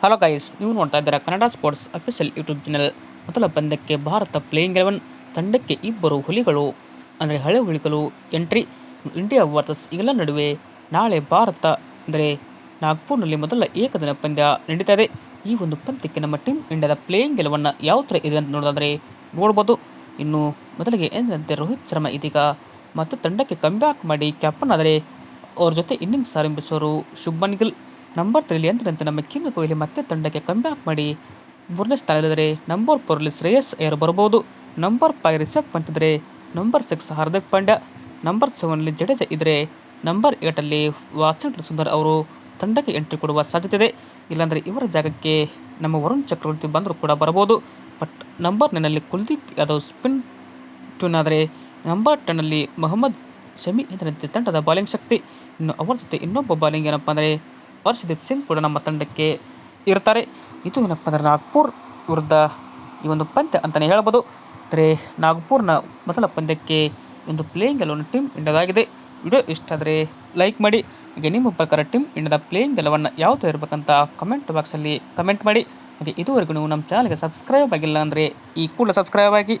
Hello guys ನೀವು ನೋಡ್ತಾ ಇದ್ದೀರಾ Kannada sports official YouTube channel ಮೊದಲ ಪಂದ್ಯಕ್ಕೆ ಭಾರತ ಪ್ಲೇಯಿಂಗ್ ಎಲೆವನ್ ತಂಡಕ್ಕೆ ಇಬ್ಬರು ಹುಲಿಗಳು, ಅಂದರೆ ಹಳೆ ಹುಲಿಗಳು ಎಂಟ್ರಿ ಇಂಡಿಯಾ ವರ್ಸಸ್ ಇಂಗ್ಲೆಂಡ್ ನಡುವೆ ನಾಳೆ ಭಾರತ, ಅಂದರೆ ನಾಗ್ಪುರ್ನಲ್ಲಿ ಮೊದಲ ಏಕದಿನ ಪಂದ್ಯ ನಡೀತಾ ಇದೆ. ಈ ಒಂದು ಪಂದ್ಯಕ್ಕೆ ನಮ್ಮ ಟೀಮ್ ಇಂಡಿಯಾದ ಪ್ಲೇಯಿಂಗ್ ಎಲೆವನ್ನ ಯಾವ ಥರ ಇದೆ ಅಂತ ನೋಡೋದಾದರೆ ನೋಡ್ಬೋದು. ಇನ್ನು ಮೊದಲಿಗೆ ಎಂದಂತೆ ರೋಹಿತ್ ಶರ್ಮಾ ಇದೀಗ ಮತ್ತು ತಂಡಕ್ಕೆ ಕಮ್ಬ್ಯಾಕ್ ಮಾಡಿ ಕ್ಯಾಪ್ಟನ್ ಆದರೆ ಅವ್ರ ಜೊತೆ ಇನ್ನಿಂಗ್ಸ್ ಆರಂಭಿಸೋರು ಶುಭ್ಮನ್ ಗಿಲ್. ನಂಬರ್ ತ್ರೀಲಿ ಎಂದಿನಂತೆ ನಮ್ಮ ಕಿಂಗ್ ಕೊಹ್ಲಿ ಮತ್ತೆ ತಂಡಕ್ಕೆ ಕಮ್ಬ್ಯಾಕ್ ಮಾಡಿ ಮೂರನೇ ಸ್ಥಾನದಲ್ಲಿದ್ದರೆ ನಂಬರ್ ಫೋರ್ಲಿ ಶ್ರೇಯಸ್ ಅಯ್ಯರ್ ಬರ್ಬೋದು ನಂಬರ್ ಫೈವ್ ರಿಷಬ್ ಪಂತ್ ಇದ್ದರೆ number six Hardik Pandya. Number ಸೆವೆನ್ನಲ್ಲಿ Jadeja ಇದ್ದರೆ ನಂಬರ್ ಏಟಲ್ಲಿ ವಾಷಿಂಗ್ಟನ್ ಸುಂದರ್ ಅವರು ತಂಡಕ್ಕೆ ಎಂಟ್ರಿ ಕೊಡುವ ಸಾಧ್ಯತೆ ಇದೆ. ಇಲ್ಲಾಂದರೆ ಇವರ ಜಾಗಕ್ಕೆ ನಮ್ಮ ವರುಣ್ ಚಕ್ರವರ್ತಿ ಬಂದರೂ ಕೂಡ ಬರಬಹುದು. ಬಟ್ ನಂಬರ್ ನೈನಲ್ಲಿ ಕುಲ್ದೀಪ್ ಯಾದವ್ ಸ್ಪಿನ್ ಟ್ಯೂನ್ ಆದರೆ ನಂಬರ್ ಟೆನ್ನಲ್ಲಿ ಮೊಹಮ್ಮದ್ ಶಮಿ ಎಂದರಂತೆ ತಂಡದ ಬಾಲಿಂಗ್ ಶಕ್ತಿ. ಇನ್ನು ಅವರ ಜೊತೆ ಇನ್ನೊಬ್ಬ ಬಾಲಿಂಗ್ ಏನಪ್ಪ ಅಂದರೆ ಹರ್ಷದೀಪ್ ಸಿಂಗ್ ಕೂಡ ನಮ್ಮ ತಂಡಕ್ಕೆ ಇರ್ತಾರೆ ಇದು ಏನಪ್ಪ ಅಂದರೆ ನಾಗ್ಪುರ್ ವಿರುದ್ಧ ಈ ಒಂದು ಪಂದ್ಯ ಅಂತಲೇ ಹೇಳ್ಬೋದು. ಅಂದರೆ ನಾಗ್ಪುರ್ನ ಮೊದಲ ಪಂದ್ಯಕ್ಕೆ ಒಂದು ಪ್ಲೇಯಿಂಗ್ ಎಲ್ಲವನ್ನು ಟೀಮ್ ಇಂಡಿಯಾದಾಗಿದೆ ವಿಡಿಯೋ ಇಷ್ಟ ಆದರೆ ಲೈಕ್ ಮಾಡಿ. ಹಾಗೆ ನಿಮ್ಮ ಪ್ರಕಾರ ಟೀಮ್ ಇಂಡಿಯಾದ ಪ್ಲೇಯಿಂಗ್ ಎಲ್ಲವನ್ನು ಯಾವ ಥರ ಇರಬೇಕಂತ ಕಮೆಂಟ್ ಬಾಕ್ಸಲ್ಲಿ ಕಮೆಂಟ್ ಮಾಡಿ. ಮತ್ತು ಇದುವರೆಗೂ ನೀವು ನಮ್ಮ ಚಾನಲ್ಗೆ ಸಬ್ಸ್ಕ್ರೈಬ್ ಆಗಿಲ್ಲ ಅಂದರೆ ಈ ಕೂಡ ಸಬ್ಸ್ಕ್ರೈಬ್ ಆಗಿ.